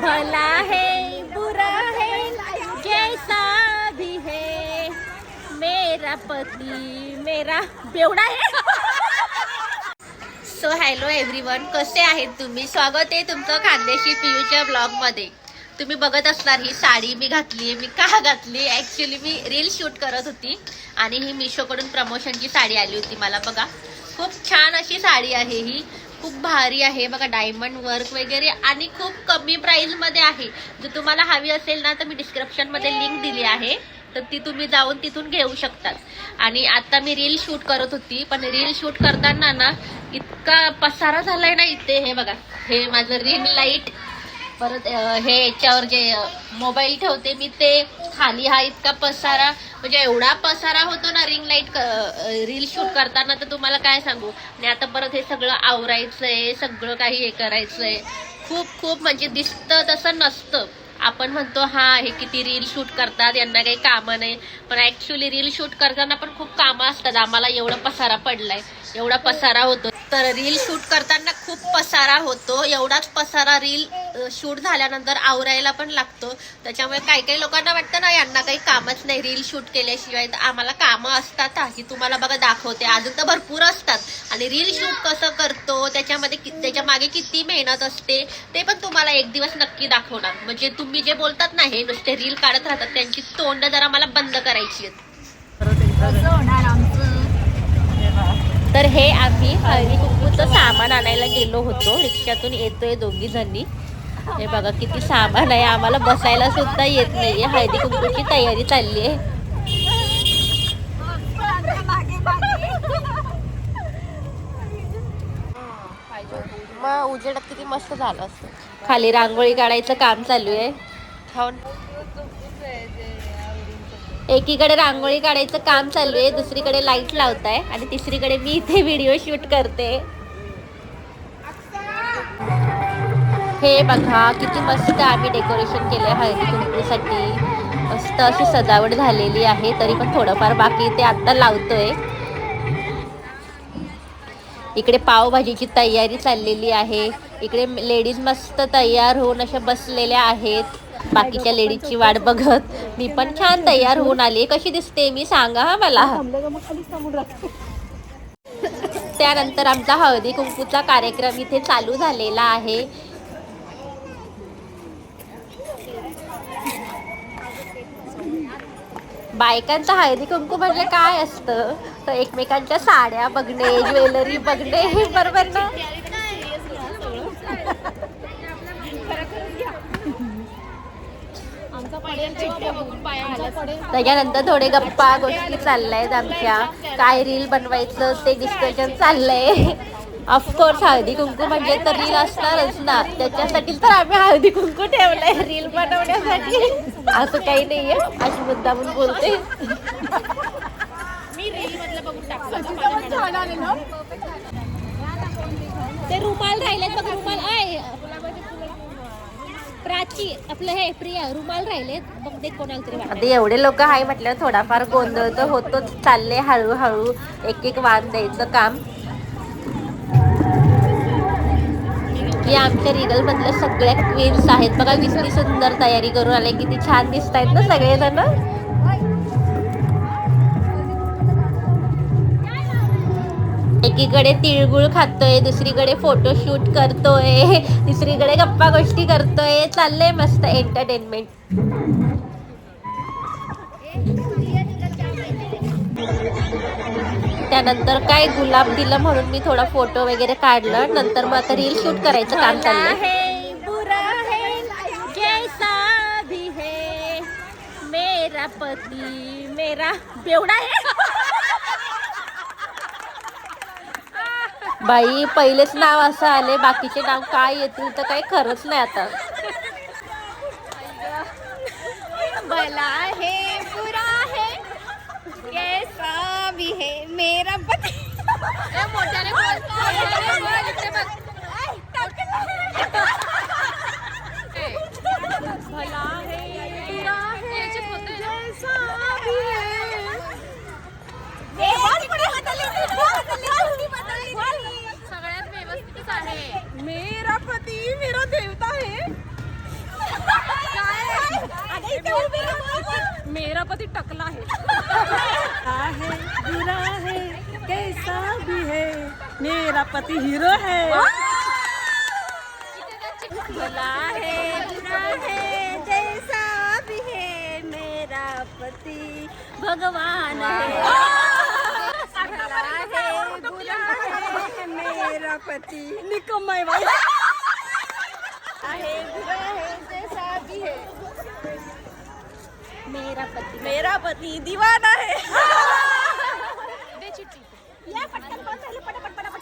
भला है बुरा है कैसा भी है। मेरा पती मेरा बेवडा आहे सो हॅलो एव्हरीवन कसे आहेत तुम्ही? स्वागत आहे तुमचं खानदेशी पियूच्या ब्लॉगमध्ये तुम्ही बघत असणार ही साडी मी घातली मी का घातली ॲक्च्युली मी रील शूट करत होती आणि ही मिशोकडून प्रमोशनची साडी आली होती मला बघा. खूप छान अशी साडी आहे ही. खूप भारी आहे. बघा डायमंड वर्क वगैरे आणि खूप कमी प्राईजमध्ये आहे. जर तुम्हाला हवी असेल ना तर मी डिस्क्रिप्शनमध्ये लिंक दिली आहे. तर ती तुम्ही जाऊन तिथून घेऊ शकतात. आणि आता मी रील शूट करत होती. पण रील शूट करताना ना इतका पसारा झालाय ना इथे. हे बघा हे माझं रिंग लाइट परत हे याच्यावर जे मोबाईल ठेवते मी ते खाली हा इतका पसारा म्हणजे एवढा पसारा होतो ना रिंग लाइट रील शूट करताना तर तुम्हाला काय सांगू? आणि आता परत हे सगळं आवरायचंय सगळं काही हे करायचंय. खूप खूप म्हणजे दिसतं तसं नसतं. आपण म्हणतो हा हे किती रील शूट करतात यांना काही कामं नाही. पण ऍक्च्युली रील शूट करताना पण खूप कामं असतात. आम्हाला एवढा पसारा पडलाय. एवढा पसारा होतो. तर रील शूट करताना खूप पसारा होतो. एवढाच पसारा रील शूट झाल्यानंतर आवरायला पण लागतो. त्याच्यामुळे काही काही लोकांना वाटतं ना यांना काही कामच नाही रील शूट केल्याशिवाय. तर आम्हाला कामं असतात ही की तुम्हाला बघा दाखवते. अजून तर भरपूर असतात. आणि रील शूट कसं करतो त्याच्यामध्ये त्याच्यामागे किती मेहनत असते ते पण तुम्हाला एक दिवस नक्की दाखवणार. म्हणजे तुम्ही जे बोलतात ना हे नुसते रील काढत राहतात त्यांची तोंड जरा मला बंद करायची आहेत. तर हे आम्ही हळदी कुंकूचं सामान आणायला गेलो होतो. रिक्षातून येतोय दोघी जणी. हे बघा किती सामान आहे. आम्हाला बसायला सुद्धा येत नाहीये. हळदी कुंकूची तयारी चालली आहे. मग उजेडात किती मस्त झालं असतं. खाली रांगोळी काढायचं काम चालू आहे. हो. एकीकडे रांगोळी काढायचं काम चालू आहे दुसरीकडे लाइट लावताय आणि तिसरीकडे मी इथे व्हिडिओ शूट करते. हे बघा किती मस्त आम्ही डेकोरेशन केलंय हळदी कुंकूसाठी. मस्त अशी सजावट झालेली आहे तरी पण थोडंफार बाकी ते आता लावतोय. इकडे पावभाजीची तयारी चाललेली आहे. इकडे लेडीज मस्त तयार होऊन अशा बसलेल्या आहेत. बाकीच्या लेडीजची वाट बघत. मी पण छान तयार होऊन आली कशी दिसते मी सांगा हा मला. त्यानंतर आमचा हळदी कुंकूचा कार्यक्रम इथे चालू झालेला आहे. बायकांचा हळदी कुंकू म्हणजे काय असतं? तर एकमेकांच्या साड्या बघणे ज्वेलरी बघणे हे बरोबर ना? त्याच्यानंतर थोडे गप्पा गोष्टी चालल्या आहेत आमच्या. काय रील बनवायचं ते डिस्कशन चाललंय. ऑफकोर्स हळदी कुंकू म्हणजे तर रील असणारच ना. त्याच्यासाठी तर आम्ही हळदी कुंकू ठेवलंय रील बनवण्यासाठी. असं काही नाहीये. अशी मुद्दामून बोलते. ते रुमाल राहिले बघ रुमाल. आहे प्राची आपलं हे प्रिया रुमाल राहिलेत बघ ते कोणाला तरी आता एवढे लोक आहे म्हटलं थोडाफार गोंधळ तर होतोच. चालले हळूहळू एक एक वाण द्यायचं काम. या आमच्या रिगल मधल्या सगळ्या क्वीन्स आहेत. बघा किती सुंदर तयारी करून आले किती छान दिसत आहेत ना सगळेजण. एकीकडे तिळगुळ खातोय दुसरीकडे फोटोशूट करतोय तिसरीकडे गप्पा गोष्टी करतोय. चाललंय मस्त एंटरटेनमेंट त्यानंतर काय गुलाब दिलं म्हणून मी थोडा फोटो वगैरे काढलं. नंतर मग आता रील शूट करायचं काम चाललंय. है मेरा पती मेरा बेवडा आहे बाई पहिलेच नाव असं आले बाकीचे नाव काय येतील तर काही खरंच नाही आता. भला है बुरा है कैसा भी है मेरा पति मोठ्याने भला मेरा पति टकला है। है बुरा है कैसा भी है मेरा पति हीरो है। भला है बुरा है जैसा भी है मेरा पति भगवान है। भला है बुरा है मेरा पति निकम्मा है। भाई है बुरा है जैसा भी है। मेरा पति। मेरा पति दीवाना है। या पटकन कौन पहले पटापट पटापट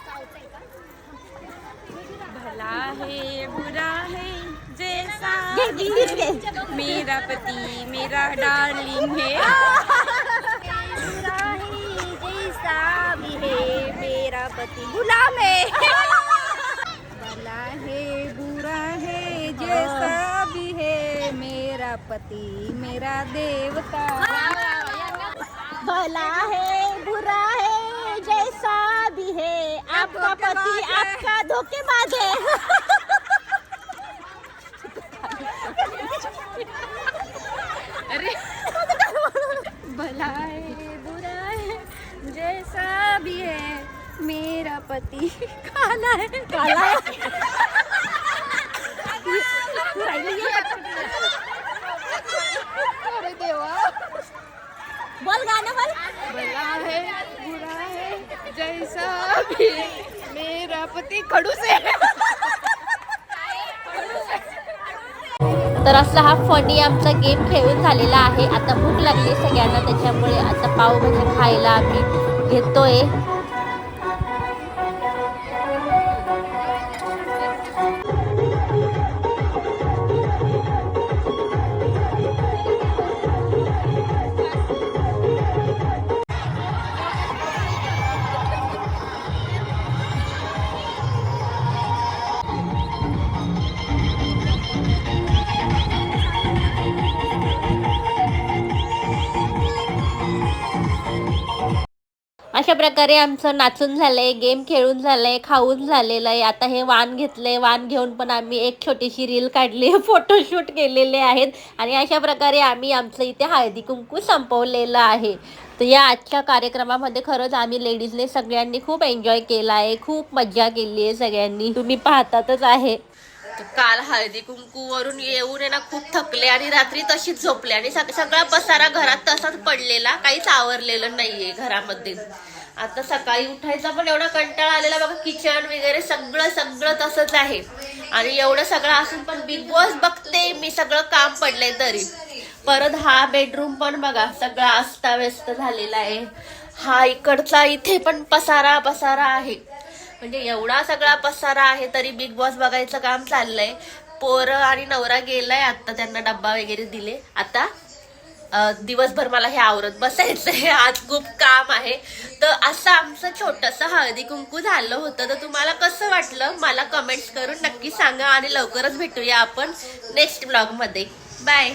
भला है बुरा है जैसा मेरा पति मेरा डार्लिंग है। बुरा है जैसा भी है मेरा पति गुलाम है। मेरा पति मेरा देवता। भला है बुरा है जैसा भी है। आपका पति आपका धोखेबाज है। भला है बुरा है जैसा भी है मेरा पति काला है। काला है। बोल गाणं बोल. भला है बुरा है जैसा भी मेरा पति खडूस है. तर असा हा फनी आमचा गेम खेळून झालेला आहे. आता भूक लागली सगळ्यांना त्याच्यामुळे आता पावभाजी खायला आम्ही घेतोय. अशा प्रकारे आमचं नाचून झालंय गेम खेळून झालंय खाऊन झालेलं आहे. आता हे वाण घेतलंय वाण घेऊन पण आम्ही एक छोटीशी रील काढली फोटोशूट केलेले आहेत. आणि अशा प्रकारे आम्ही आमचं इथे हळदी कुंकू संपवलेलं आहे. तर या आजच्या कार्यक्रमामध्ये खरंच आम्ही लेडीजने सगळ्यांनी खूप एन्जॉय केला आहे खूप मज्जा केली आहे सगळ्यांनी. तुम्ही पाहतातच आहे. काल हळदी कुंकू वरून येऊन ना खूप थकले आणि रात्री तशीच झोपले. आणि सगळा पसारा घरात तसाच पडलेला काहीच आवरलेलं नाहीये घरामध्ये. आता सकाळी उठायचा पण एवढा कंटाळा आलेला बघा किचन वगैरे सगळं सगळं तसंच आहे. आणि एवढं सगळं असून पण बिग बॉस बघते मी सगळं काम पडलंय तरी. परत हा बेडरूम पण बघा सगळा अस्ताव्यस्त झालेला आहे. हा इकडचा इथे पण पसारा पसारा आहे. म्हणजे एवढा सगळा पसारा आहे तरी बिग बॉस बघायचं काम चाललंय. पोरं आणि नवरा गेलाय आता त्यांना डब्बा वगैरे दिले. आता दिवसभर मला हे आवरत बसायचंय. आज खूप काम आहे. तर असं आमचं छोटस हळदी कुंकू झालं होतं. तर तुम्हाला कसं वाटलं? मला कमेंट्स करून नक्की सांगा आणि लवकरच भेटूया आपण नेक्स्ट ब्लॉगमध्ये. बाय